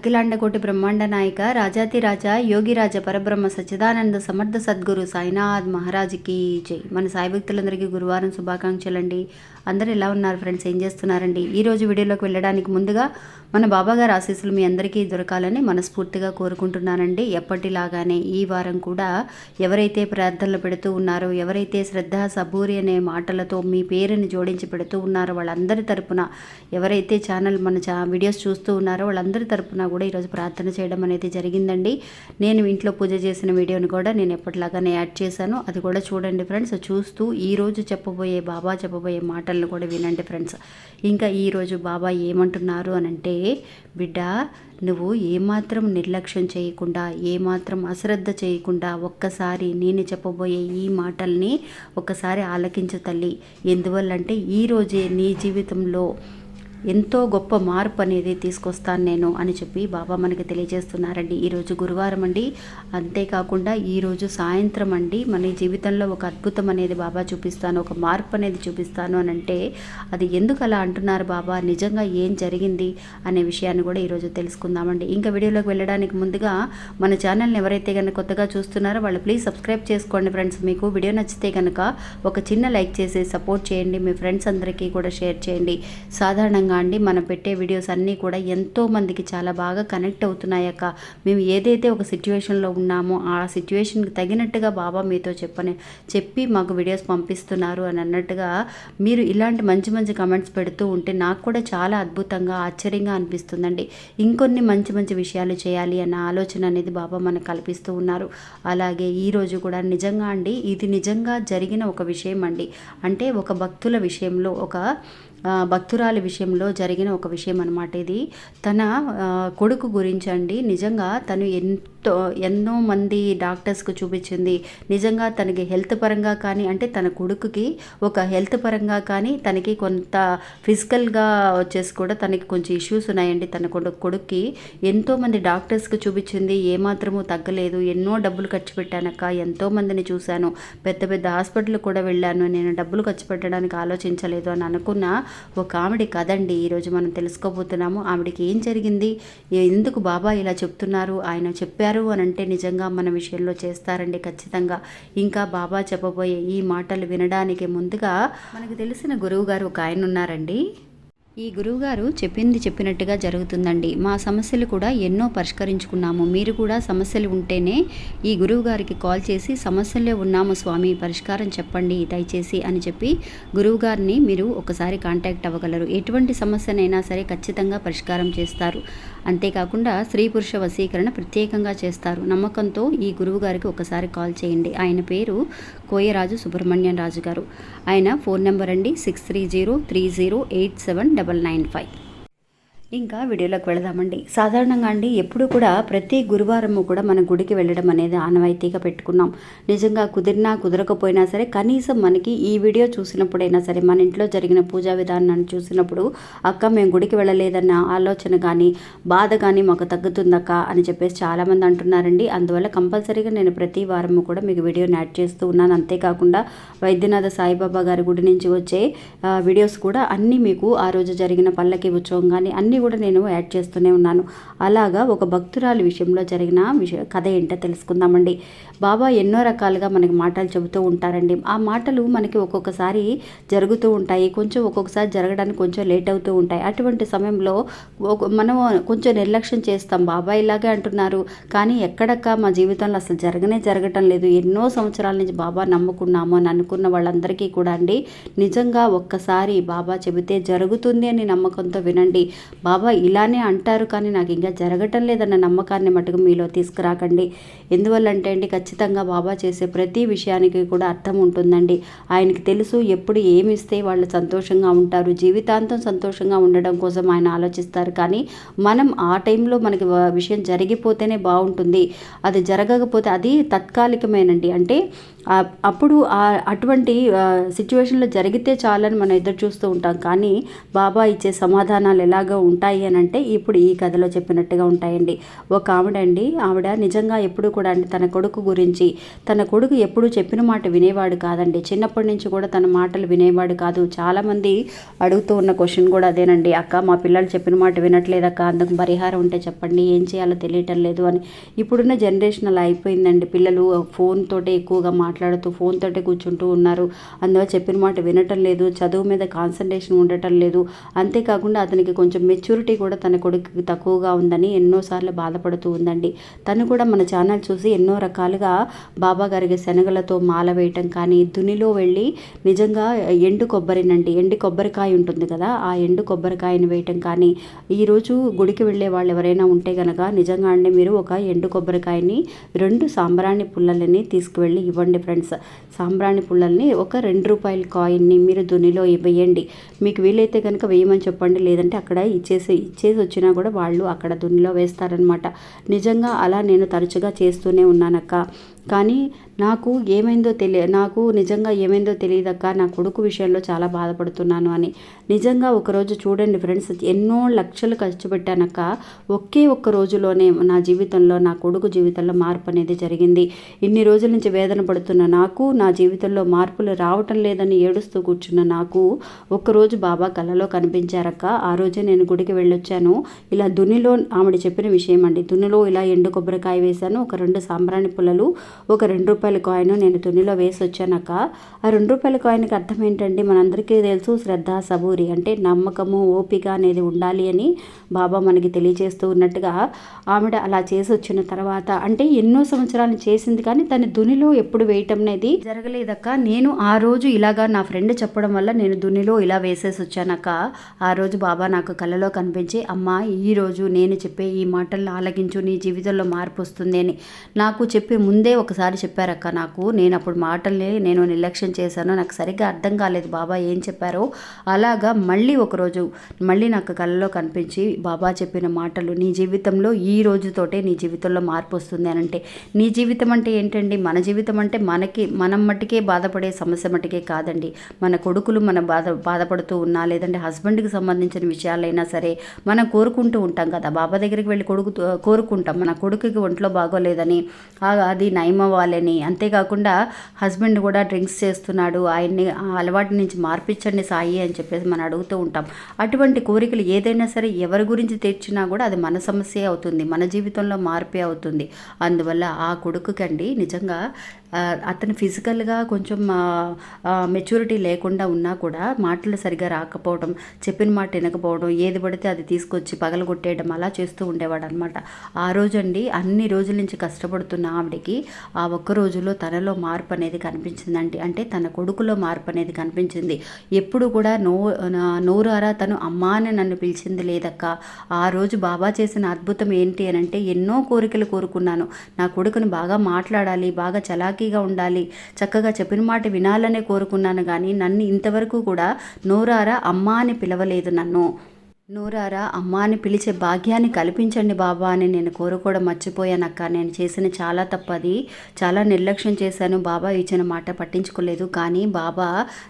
అఖిలాండకోటి బ్రహ్మాండ నాయక రాజాతిరాజ యోగిరాజ పరబ్రహ్మ సచ్చిదానంద సమర్థ సద్గురు సాయినాథ్ మహారాజ్కి జై. మన సాయి భక్తులందరికీ గురువారం శుభాకాంక్షలండి. అందరూ ఎలా ఉన్నారు ఫ్రెండ్స్? ఏం చేస్తున్నారండి? ఈరోజు వీడియోలోకి వెళ్ళడానికి ముందుగా మన బాబాగారు ఆశీస్సులు మీ అందరికీ దొరకాలని మనస్ఫూర్తిగా కోరుకుంటున్నానండి. ఎప్పటిలాగానే ఈ వారం కూడా ఎవరైతే ప్రార్థనలు పెడుతూ ఉన్నారో ఎవరైతే శ్రద్ధ సబూరి అనే మాటలతో మీ పేరుని జోడించి పెడుతూ ఉన్నారో వాళ్ళందరి తరపున ఎవరైతే ఛానల్ మన చా వీడియోస్ చూస్తూ ఉన్నారో వాళ్ళందరి తరపున కూడా ఈరోజు ప్రార్థన చేయడం అనేది జరిగిందండి. నేను ఇంట్లో పూజ చేసిన వీడియోని కూడా నేను ఎప్పటిలాగానే యాడ్ చేశాను. అది కూడా చూడండి ఫ్రెండ్స్. చూస్తూ ఈరోజు చెప్పబోయే బాబా చెప్పబోయే మాటలను కూడా వినండి ఫ్రెండ్స్. ఇంకా ఈరోజు బాబా ఏమంటున్నారు అని అంటే బిడ్డ నువ్వు ఏమాత్రం నిర్లక్ష్యం చేయకుండా ఏమాత్రం అశ్రద్ధ చేయకుండా ఒక్కసారి నేను చెప్పబోయే ఈ మాటల్ని ఒక్కసారి ఆలకించు తల్లి. ఎందువల్లంటే ఈరోజే నీ జీవితంలో ఎంతో గొప్ప మార్పు అనేది తీసుకొస్తాను నేను అని చెప్పి బాబా మనకి తెలియజేస్తున్నారండి. ఈరోజు గురువారం అండి. అంతేకాకుండా ఈరోజు సాయంత్రం అండి. మన జీవితంలో ఒక అద్భుతం అనేది బాబా చూపిస్తాను ఒక మార్పు అనేది చూపిస్తాను అని అంటే అది ఎందుకు అలా అంటున్నారు బాబా? నిజంగా ఏం జరిగింది అనే విషయాన్ని కూడా ఈరోజు తెలుసుకుందామండి. ఇంకా వీడియోలోకి వెళ్ళడానికి ముందుగా మన ఛానల్ని ఎవరైతే కనుక కొత్తగా చూస్తున్నారో వాళ్ళు ప్లీజ్ సబ్స్క్రైబ్ చేసుకోండి ఫ్రెండ్స్. మీకు వీడియో నచ్చితే కనుక ఒక చిన్న లైక్ చేసి సపోర్ట్ చేయండి. మీ ఫ్రెండ్స్ అందరికీ కూడా షేర్ చేయండి. సాధారణంగా అండి. మనం పెట్టే వీడియోస్ అన్నీ కూడా ఎంతోమందికి చాలా బాగా కనెక్ట్ అవుతున్నాయక్క మేము ఏదైతే ఒక సిచ్యువేషన్లో ఉన్నామో ఆ సిచ్యువేషన్కి తగినట్టుగా బాబా మీతో చెప్పని చెప్పి మాకు వీడియోస్ పంపిస్తున్నారు అని అన్నట్టుగా మీరు ఇలాంటి మంచి మంచి కమెంట్స్ పెడుతూ ఉంటే నాకు కూడా చాలా అద్భుతంగా ఆశ్చర్యంగా అనిపిస్తుందండి. ఇంకొన్ని మంచి మంచి విషయాలు చేయాలి అన్న ఆలోచన అనేది బాబా మనకు కల్పిస్తూ ఉన్నారు. అలాగే ఈరోజు కూడా నిజంగా అండి ఇది నిజంగా జరిగిన ఒక విషయం అండి. అంటే ఒక భక్తుల విషయంలో ఒక భక్తురాలి విషయంలో జరిగిన ఒక విషయం అనమాట ఇది. తన కొడుకు గురించి అండి నిజంగా తను ఎంత ఎన్నో మంది డాక్టర్స్కు చూపించింది. నిజంగా తనకి హెల్త్ పరంగా కానీ అంటే తన కొడుకుకి ఒక హెల్త్ పరంగా కానీ తనకి కొంత ఫిజికల్గా వచ్చేసి కూడా తనకి కొంచెం ఇష్యూస్ ఉన్నాయండి. తన కొడుక్కి ఎంతోమంది డాక్టర్స్కి చూపించింది. ఏమాత్రమూ తగ్గలేదు. ఎన్నో డబ్బులు ఖర్చు పెట్టానక్క. ఎంతోమందిని చూశాను. పెద్ద పెద్ద హాస్పిటల్ కూడా వెళ్ళాను. నేను డబ్బులు ఖర్చు పెట్టడానికి ఆలోచించలేదు అని అనుకున్న ఒక ఆవిడ కదండి. ఈరోజు మనం తెలుసుకోబోతున్నాము. ఆవిడకి ఏం జరిగింది? ఎందుకు బాబా ఇలా చెప్తున్నారు? ఆయన చెప్పారు. అని అంటే నిజంగా మన విషయంలో చేస్తారండి ఖచ్చితంగా. ఇంకా బాబా చెప్పబోయే ఈ మాటలు వినడానికి ముందుగా మనకు తెలిసిన గురువు గారు ఒక ఆయన ఉన్నారండి. ఈ గురువుగారు చెప్పింది చెప్పినట్టుగా జరుగుతుందండి. మా సమస్యలు కూడా ఎన్నో పరిష్కరించుకున్నాము. మీరు కూడా సమస్యలు ఉంటేనే ఈ గురువుగారికి కాల్ చేసి సమస్యల్లో ఉన్నాము స్వామి పరిష్కారం చెప్పండి దయచేసి అని చెప్పి గురువుగారిని మీరు ఒకసారి కాంటాక్ట్ అవ్వగలరు. ఎటువంటి సమస్యనైనా సరే ఖచ్చితంగా పరిష్కారం చేస్తారు. అంతేకాకుండా స్త్రీ పురుష వశీకరణ ప్రత్యేకంగా చేస్తారు. నమ్మకంతో ఈ గురువుగారికి ఒకసారి కాల్ చేయండి. ఆయన పేరు కోయరాజు సుబ్రహ్మణ్యం రాజు గారు ఆయన ఫోన్ నెంబర్ అండి. Six three zero three zero eight seven double nine five. ఇంకా వీడియోలోకి వెళదామండి. సాధారణంగా అండి ఎప్పుడు కూడా ప్రతి గురువారము కూడా మన గుడికి వెళ్ళడం అనేది ఆనవాయితీగా పెట్టుకున్నాం. నిజంగా కుదిరినా కుదరకపోయినా సరే కనీసం మనకి ఈ వీడియో చూసినప్పుడైనా సరే మన ఇంట్లో జరిగిన పూజా విధానాన్ని చూసినప్పుడు అక్క మేము గుడికి వెళ్ళలేదన్న ఆలోచన కానీ బాధ కానీ మాకు తగ్గుతుందక్క అని చెప్పేసి చాలామంది అంటున్నారండి. అందువల్ల కంపల్సరీగా నేను ప్రతి వారము కూడా మీకు వీడియోని యాడ్ చేస్తూ ఉన్నాను. అంతేకాకుండా వైద్యనాథ సాయిబాబా గారి గుడి నుంచి వచ్చే వీడియోస్ కూడా అన్నీ మీకు ఆ రోజు జరిగిన పల్లకి ఉత్సవం కానీ అన్ని కూడా నేను యాడ్ చేస్తూనే ఉన్నాను. అలాగా ఒక భక్తురాలి విషయంలో జరిగిన విషయ కథ ఏంటో తెలుసుకుందామండి. బాబా ఎన్నో రకాలుగా మనకి మాటలు చెబుతూ ఉంటారండి. ఆ మాటలు మనకి ఒక్కొక్కసారి జరుగుతూ ఉంటాయి. కొంచెం ఒక్కొక్కసారి జరగడానికి కొంచెం లేట్ అవుతూ ఉంటాయి. అటువంటి సమయంలో మనం కొంచెం నిర్లక్ష్యం చేస్తాం. బాబా ఇలాగే అంటున్నారు. కానీ ఎక్కడక్క మా జీవితంలో అసలు జరగనే జరగటం లేదు. ఎన్నో సంవత్సరాల నుంచి బాబా నమ్ముకున్నాము అని అనుకున్న వాళ్ళందరికీ కూడా అండి. నిజంగా ఒక్కసారి బాబా చెబితే జరుగుతుంది అని నమ్మకంతో వినండి. బాబా ఇలానే అంటారు కానీ నాకు ఇంకా జరగటం లేదన్న నమ్మకాన్ని మటుకు మీలో తీసుకురాకండి. ఎందువల్లంటే అండి ఖచ్చితంగా బాబా చేసే ప్రతి విషయానికి కూడా అర్థం ఉంటుందండి. ఆయనకి తెలుసు ఎప్పుడు ఏమి ఇస్తే వాళ్ళు సంతోషంగా ఉంటారు. జీవితాంతం సంతోషంగా ఉండడం కోసం ఆయన ఆలోచిస్తారు. కానీ మనం ఆ టైంలో మనకి విషయం జరిగిపోతేనే బాగుంటుంది. అది జరగకపోతే అది తత్కాలికమేనండి. అంటే అప్పుడు అటువంటి సిచ్యువేషన్లో జరిగితే చాలని మనం ఎదురు చూస్తూ ఉంటాం. కానీ బాబా ఇచ్చే సమాధానాలు ఎలాగో ఉంటాయి అని అంటే ఇప్పుడు ఈ కథలో చెప్పినట్టుగా ఉంటాయండి. ఒక ఆవిడ అండి ఆవిడ నిజంగా ఎప్పుడు కూడా అండి తన కొడుకు గురించి తన కొడుకు ఎప్పుడు చెప్పిన మాట వినేవాడు కాదండి. చిన్నప్పటి నుంచి కూడా తన మాటలు వినేవాడు కాదు. చాలామంది అడుగుతూ ఉన్న క్వశ్చన్ కూడా అదేనండి. అక్క మా పిల్లలు చెప్పిన మాట వినట్లేదక్క అందుకు పరిహారం ఉంటే చెప్పండి ఏం చేయాలో తెలియటం లేదు అని. ఇప్పుడున్న జనరేషన్ అలా అయిపోయిందండి. పిల్లలు ఫోన్ తోటే ఎక్కువగా మాట్లాడుతూ ఫోన్ తోటే కూర్చుంటూ ఉన్నారు. అందువల్ల చెప్పిన మాట వినటం లేదు చదువు మీద కాన్సన్ట్రేషన్ ఉండటం లేదు. అంతేకాకుండా అతనికి కొంచెం మెచ్యూరిటీ కూడా తన కొడుకుకి తక్కువగా ఉందని ఎన్నోసార్లు బాధపడుతూ ఉందండి. తను కూడా మన ఛానల్ చూసి ఎన్నో రకాలుగా బాబా గారికి శనగలతో మాల వేయటం కానీ దునిలో వెళ్ళి నిజంగా ఎండు కొబ్బరినండి. ఎండు కొబ్బరికాయ ఉంటుంది కదా ఆ ఎండు కొబ్బరికాయను వేయటం కానీ ఈరోజు గుడికి వెళ్ళే వాళ్ళు ఎవరైనా ఉంటే కనుక నిజంగా అండి మీరు ఒక ఎండు కొబ్బరికాయని రెండు సాంబ్రాణి పుల్లలని తీసుకువెళ్ళి ఇవ్వండి ఫ్రెండ్స్. సాంబ్రాణి పుల్లల్ని ఒక రెండు రూపాయల కాయిన్ని మీరు దునిలో వేయండి మీకు వీలైతే కనుక వేయమని చెప్పండి. లేదంటే అక్కడ ఇచ్చేసి ఇచ్చేసి వచ్చినా కూడా వాళ్ళు అక్కడ దునిలో వేస్తారనమాట నిజంగా అలా నేను తరచుగా చేస్తూనే ఉన్నానక్క. కానీ నాకు ఏమైందో తెలియ నాకు నిజంగా ఏమైందో తెలియదక్క నా కొడుకు విషయంలో చాలా బాధపడుతున్నాను అని. నిజంగా ఒకరోజు చూడండి ఫ్రెండ్స్ ఎన్నో లక్షలు ఖర్చు పెట్టానక్క. ఒకే ఒక్క రోజులోనే నా జీవితంలో నా కొడుకు జీవితంలో మార్పు అనేది జరిగింది. ఇన్ని రోజుల నుంచి వేదన పడుతున్న నాకు నా జీవితంలో మార్పులు రావటం లేదని ఏడుస్తూ కూర్చున్న నాకు ఒక్కరోజు బాబా కలలో కనిపించారక్క. ఆ రోజే నేను గుడికి వెళ్ళొచ్చాను. ఇలా దునిలో ఆవిడ చెప్పిన విషయం అండి దునిలో ఇలా ఎండు కొబ్బరికాయ వేశాను ఒక రెండు సాంబ్రాణి పుల్లలు ఒక రెండు రూపాయల కాయిన్ నేను తునిలో వేసి వచ్చానక్క ఆ రెండు రూపాయల కాయిన్కి అర్థం ఏంటంటే మనందరికీ తెలుసు శ్రద్ధ సబూరి అంటే నమ్మకము ఓపిక అనేది ఉండాలి అని బాబా మనకి తెలియజేస్తూ ఉన్నట్టుగా ఆవిడ అలా చేసి వచ్చిన తర్వాత అంటే ఎన్నో సంవత్సరాలు చేసింది కానీ తన దునిలో ఎప్పుడు వేయటం అనేది జరగలేదక్క. నేను ఆ రోజు ఇలాగా నా ఫ్రెండ్ చెప్పడం వల్ల నేను దునిలో ఇలా వేసేసి వచ్చానక్క ఆ రోజు బాబా నాకు కలలో కనిపించి అమ్మ ఈ రోజు నేను చెప్పే ఈ మాటలను ఆలకించు నీ జీవితంలో మార్పు వస్తుంది అని. నాకు చెప్పే ముందే ఒకసారి చెప్పారక్క నాకు. నేను అప్పుడు మాటల్ని నేను నిర్లక్ష్యం చేశాను. నాకు సరిగ్గా అర్థం కాలేదు. బాబా ఏం చెప్పారో అలాగా మళ్ళీ ఒకరోజు మళ్ళీ నాకు కళ్ళలో కనిపించి బాబా చెప్పిన మాటలు నీ జీవితంలో ఈ రోజుతోటే నీ జీవితంలో మార్పు వస్తుంది అని అంటే నీ జీవితం అంటే ఏంటండి? మన జీవితం అంటే మనకి మనం మట్టుకే బాధపడే సమస్య మట్టుకే కాదండి. మన కొడుకులు మన బాధ బాధపడుతూ ఉన్నా లేదంటే హస్బెండ్కి సంబంధించిన విషయాలైనా సరే మనం కోరుకుంటూ ఉంటాం కదా. బాబా దగ్గరికి వెళ్ళి కొడుకు కోరుకుంటాం. మన కొడుకుకి ఒంట్లో బాగోలేదని అది నయం అవ్వాలని. అంతేకాకుండా హస్బెండ్ కూడా డ్రింక్స్ చేస్తున్నాడు. ఆయన్ని ఆ అలవాటు నుంచి మార్పించండి సాయి అని చెప్పేసి మనం అడుగుతూ ఉంటాం. అటువంటి కోరికలు ఏదైనా సరే ఎవరి గురించి తెచ్చినా కూడా అది మన సమస్యే అవుతుంది. మన జీవితంలో మార్పే అవుతుంది. అందువల్ల ఆ కొడుకుకండి నిజంగా అతను ఫిజికల్గా కొంచెం మెచ్యూరిటీ లేకుండా ఉన్నా కూడా మాటలు సరిగా రాకపోవడం చెప్పిన మాట వినకపోవడం ఏది పడితే అది తీసుకొచ్చి పగలగొట్టేయడం అలా చేస్తూ ఉండేవాడు అనమాట ఆ రోజండి అన్ని రోజుల నుంచి కష్టపడుతున్న ఆవిడకి ఆ ఒక్క రోజులో తనలో మార్పు అనేది కనిపించిందండి. అంటే తన కొడుకులో మార్పు అనేది కనిపించింది. ఎప్పుడు కూడా నో నా- నోరారా తను అమ్మా అని నన్ను పిలిచింది లేదక్క. ఆ రోజు బాబా చేసిన అద్భుతం ఏంటి అని అంటే ఎన్నో కోరికలు కోరుకున్నాను. నా కొడుకుని బాగా మాట్లాడాలి బాగా చలాకీగా ఉండాలి. చక్కగా చెప్పిన మాట వినాలనే కోరుకున్నాను కానీ నన్ను ఇంతవరకు కూడా నోరారా అమ్మా అని పిలవలేదు నన్ను. నూరారా అమ్మా అని పిలిచే భాగ్యాన్ని కల్పించండి బాబా అని నేను కోరుకోవడం మర్చిపోయానక్క నేను చేసిన చాలా తప్పది. చాలా నిర్లక్ష్యం చేశాను. బాబా ఇచ్చిన మాట పట్టించుకోలేదు. కానీ బాబా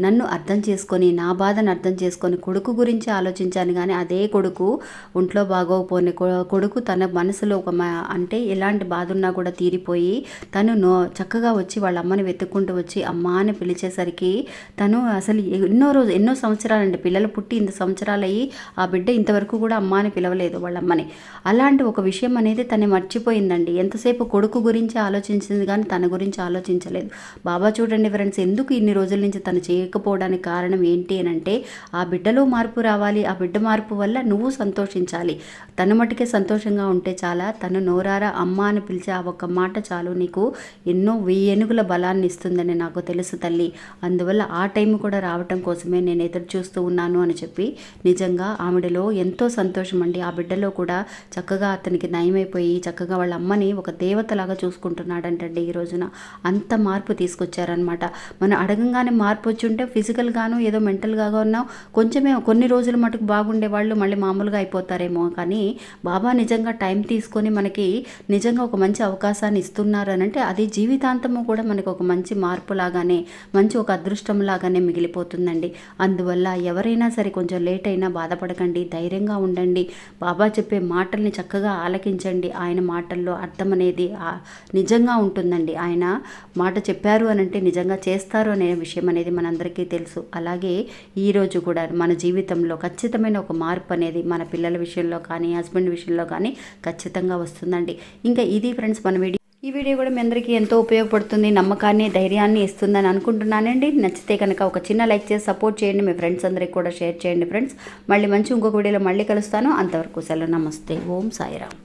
నన్ను అర్థం చేసుకొని నా బాధను అర్థం చేసుకొని కొడుకు గురించి ఆలోచించాను. కానీ అదే కొడుకు ఒంట్లో బాగోకపోయిన కొడుకు తన మనసులో ఒక అంటే ఎలాంటి బాధ ఉన్నా కూడా తీరిపోయి తను నో చక్కగా వచ్చి వాళ్ళ అమ్మని వెతుక్కుంటూ వచ్చి అమ్మ అని పిలిచేసరికి తను అసలు ఎన్నో రోజు ఎన్నో సంవత్సరాలండి. పిల్లలు పుట్టి ఇంత సంవత్సరాలు అయ్యి ఆ బిడ్డ ఇంతవరకు కూడా అమ్మ అని పిలవలేదు వాళ్ళ అమ్మని అలాంటి ఒక విషయం అనేది తను మర్చిపోయిందండి. ఎంతసేపు కొడుకు గురించి ఆలోచించింది కానీ తన గురించి ఆలోచించలేదు. బాబా చూడండి ఫ్రెండ్స్ ఎందుకు ఇన్ని రోజుల నుంచి తను చేయకపోవడానికి కారణం ఏంటి అని అంటే ఆ బిడ్డలో మార్పు రావాలి ఆ బిడ్డ మార్పు వల్ల నువ్వు సంతోషించాలి. తను మటుకే సంతోషంగా ఉంటే చాలా. తను నోరారా అమ్మ అని పిలిచే ఆ ఒక్క మాట చాలు. నీకు ఎన్నో వెయ్యేనుగుల బలాన్ని ఇస్తుందని నాకు తెలుసు తల్లి. అందువల్ల ఆ టైం కూడా రావటం కోసమే నేను ఎదురు చూస్తూ ఉన్నాను అని చెప్పి నిజంగా ఆవిడ ఆయనలో ఎంతో సంతోషం అండి ఆ బిడ్డలో కూడా చక్కగా అతనికి నయమైపోయి చక్కగా వాళ్ళ అమ్మని ఒక దేవతలాగా చూసుకుంటున్నాడంటండి ఈ రోజున. అంత మార్పు తీసుకొచ్చారనమాట మనం అడగంగానే మార్పు వచ్చి ఉంటే ఫిజికల్గాను ఏదో మెంటల్గా ఉన్నాం కొంచెమే కొన్ని రోజులు మటుకు బాగుండే వాళ్ళు మళ్ళీ మామూలుగా అయిపోతారేమో. కానీ బాబా నిజంగా టైం తీసుకొని మనకి నిజంగా ఒక మంచి అవకాశాన్ని ఇస్తున్నారు అని అంటే అది జీవితాంతము కూడా మనకు ఒక మంచి మార్పు లాగానే మంచి ఒక అదృష్టం లాగానే మిగిలిపోతుందండి. అందువల్ల ఎవరైనా సరే కొంచెం లేట్ అయినా బాధపడకండి. ధైర్యంగా ఉండండి. బాబా చెప్పే మాటల్ని చక్కగా ఆలకించండి. ఆయన మాటల్లో అర్థం అనేది నిజంగా ఉంటుందండి. ఆయన మాట చెప్పారు అని అంటే నిజంగా చేస్తారు అనే విషయం అనేది మనందరికీ తెలుసు. అలాగే ఈరోజు కూడా మన జీవితంలో ఖచ్చితమైన ఒక మార్పు అనేది మన పిల్లల విషయంలో కానీ హస్బెండ్ విషయంలో కానీ ఖచ్చితంగా వస్తుందండి. ఇంకా ఇది ఫ్రెండ్స్ మన వీడియో ఈ వీడియో కూడా మీ అందరికీ ఎంతో ఉపయోగపడుతుంది నమ్మకాన్ని ధైర్యాన్ని ఇస్తుందని అనుకుంటున్నానండి. నచ్చితే కనుక ఒక చిన్న లైక్ చేసి సపోర్ట్ చేయండి మీ ఫ్రెండ్స్ అందరికీ కూడా షేర్ చేయండి ఫ్రెండ్స్. మళ్ళీ మంచి ఇంకొక వీడియోలో మళ్ళీ కలుస్తాను. అంతవరకు సెలవు. నమస్తే. ఓం సాయిరామ్.